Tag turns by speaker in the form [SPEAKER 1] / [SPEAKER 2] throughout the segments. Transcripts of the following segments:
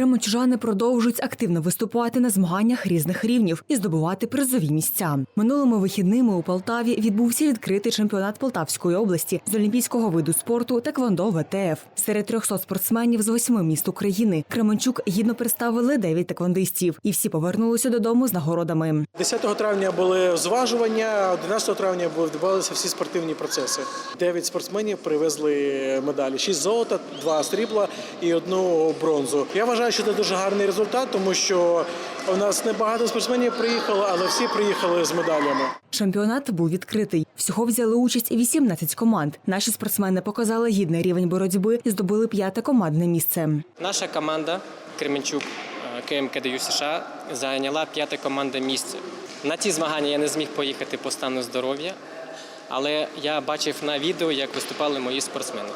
[SPEAKER 1] Кременчужани продовжують активно виступати на змаганнях різних рівнів і здобувати призові місця. Минулими вихідними у Полтаві відбувся відкритий чемпіонат Полтавської області з олімпійського виду спорту Теквондо ВТФ. Серед 300 спортсменів з восьми міст України Кременчук гідно представили 9 теквондистів, і всі повернулися додому з нагородами.
[SPEAKER 2] 10 травня були зважування, 11 травня відбувалися всі спортивні процеси. Дев'ять спортсменів привезли медалі: шість золота, два срібла і одну бронзу. Я вважаю, що це дуже гарний результат, тому що у нас небагато спортсменів приїхало, але всі приїхали з медалями.
[SPEAKER 1] Чемпіонат був відкритий. Всього взяли участь 18 команд. Наші спортсмени показали гідний рівень боротьби і здобули п'яте командне місце.
[SPEAKER 3] Наша команда Кременчук е, КМКДЮ США зайняла п'яте командне місце. На ці змагання я не зміг поїхати по стану здоров'я, але я бачив на відео, як виступали мої спортсмени.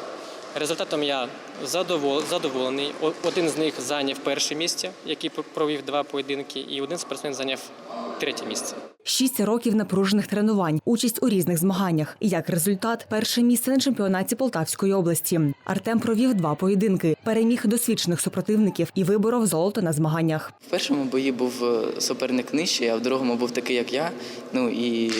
[SPEAKER 3] Результатом я задовол- задоволений. Один з них зайняв перше місце, який пр- провів два поєдинки, і один спортсмен зайняв третє місце.
[SPEAKER 1] Шість років напружених тренувань, участь у різних змаганнях. І як результат, перше місце на чемпіонаті Полтавської області. Артем провів два поєдинки, переміг досвідчених супротивників і виборов золото на змаганнях.
[SPEAKER 4] В першому бої був е, суперник нижчий, а в другому був такий, як я. Ну і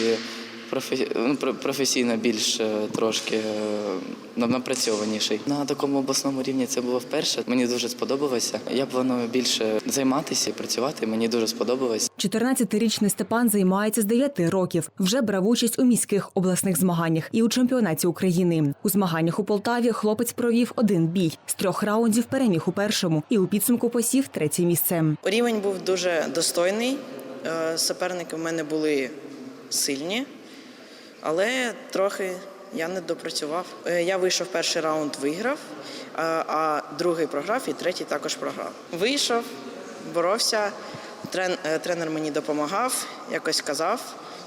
[SPEAKER 4] професійно більш е, трошки е, напрацьованіший. На такому обласному рівні це було вперше. Мені дуже сподобалося. Я планую більше займатися і працювати. Мені дуже сподобалось.
[SPEAKER 1] 14-річний Степан займається з 9 років. Вже брав участь у міських обласних змаганнях і у чемпіонаті України. У змаганнях у Полтаві хлопець провів один бій. З трьох раундів переміг у першому і у підсумку посів третє місце.
[SPEAKER 5] Рівень був дуже достойний. Е, Суперники в мене були сильні, але трохи я не допрацював. Е, Я вийшов перший раунд, виграв, а- другий програв і третій також програв. Вийшов, боровся, е, тренер мені допомагав, якось казав,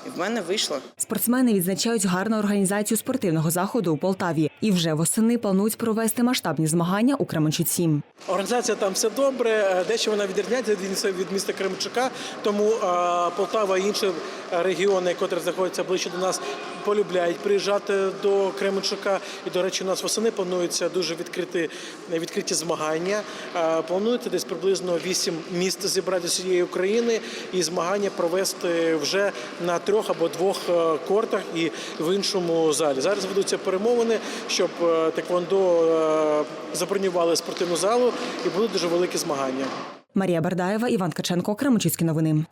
[SPEAKER 5] і в мене вийшло.
[SPEAKER 1] Спортсмени відзначають гарну організацію спортивного заходу у Полтаві і вже восени планують провести масштабні змагання у Кременчуці.
[SPEAKER 2] Організація там все добре, е, дещо вона відрізняється від міста- Кременчука, тому е, Полтава і інші регіони, які знаходяться ближче до нас, полюбляють приїжджати до Кременчука. І, до речі, у нас восени плануються дуже відкриті, відкриті змагання. Е, Планується десь приблизно вісім міст зібрати з усієї України і змагання провести вже на трьох або двох е, кортах і в іншому залі. Зараз ведуться перемовини, щоб е, Теквондо е, забронювали спортивну залу і будуть дуже великі змагання.
[SPEAKER 1] Марія Бардаєва, Іван Каченко, Кременчуцькі новини.